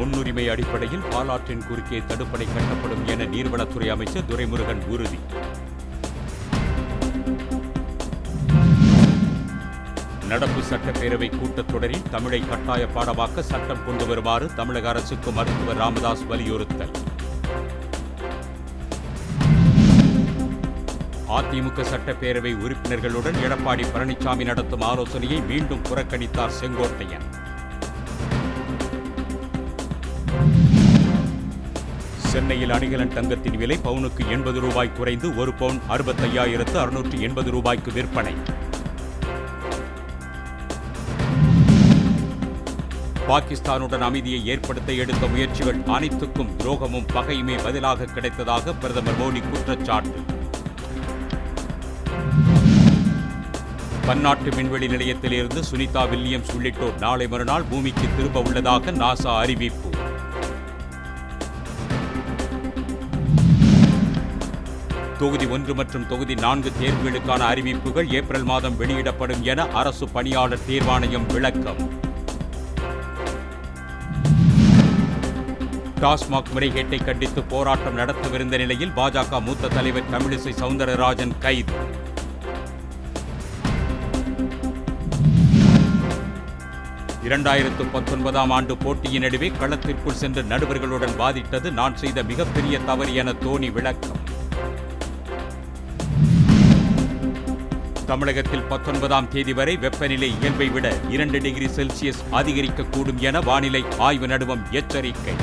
முன்னுரிமை அடிப்படையில் பாலாற்றின் குறுக்கே தடுப்பணை கட்டப்படும் என நீர்வளத்துறை அமைச்சர் துரைமுருகன் உறுதி. நடப்பு சட்டப்பேரவை கூட்டத்தொடரில் தமிழை கட்டாய பாடமாக்க சட்டம் கொண்டு வருமாறு தமிழக அரசுக்கு மருத்துவர் ராமதாஸ் வலியுறுத்தல். அதிமுக சட்டப்பேரவை உறுப்பினர்களுடன் எடப்பாடி பழனிசாமி நடத்தும் ஆலோசனையை மீண்டும் புறக்கணித்தார் செங்கோட்டையன். சென்னையில் அணிகலன் தங்கத்தின் விலை பவுனுக்கு எண்பது ரூபாய் குறைந்து ஒரு பவுன் அறுபத்தையாயிரத்து அறுநூற்று எண்பது ரூபாய்க்கு விற்பனை. பாகிஸ்தானுடன் அமைதியை ஏற்படுத்த எடுத்த முயற்சிகள் அனைத்துக்கும் துரோகமும் பகையுமே பதிலாக கிடைத்ததாக பிரதமர் மோடி குற்றச்சாட்டு. பன்னாட்டு விண்வெளி நிலையத்திலிருந்து சுனிதா வில்லியம்ஸ் உள்ளிட்டோர் நாளை மறுநாள் பூமிக்கு திரும்ப உள்ளதாக நாசா அறிவிப்பு. தொகுதி ஒன்று மற்றும் தொகுதி நான்கு தேர்வுகளுக்கான அறிவிப்புகள் ஏப்ரல் மாதம் வெளியிடப்படும் என அரசு பணியாளர் தேர்வாணையம் விளக்கம். டாஸ்மாக் முறைகேட்டை கண்டித்து போராட்டம் நடத்தவிருந்த நிலையில் பாஜக மூத்த தலைவர் தமிழிசை சவுந்தரராஜன் கைது. இரண்டாயிரத்து பத்தொன்பதாம் ஆண்டு போட்டியின் நடுவே களத்திற்குள் சென்று நடுவர்களுடன் வாதிட்டது நான் செய்த மிகப்பெரிய தவறு என தோனி விளக்கம். தமிழகத்தில் பத்தொன்பதாம் தேதி வரை வெப்பநிலை இயல்பை விட இரண்டு டிகிரி செல்சியஸ் அதிகரிக்கக்கூடும் என வானிலை ஆய்வு நடுவம் எச்சரிக்கை.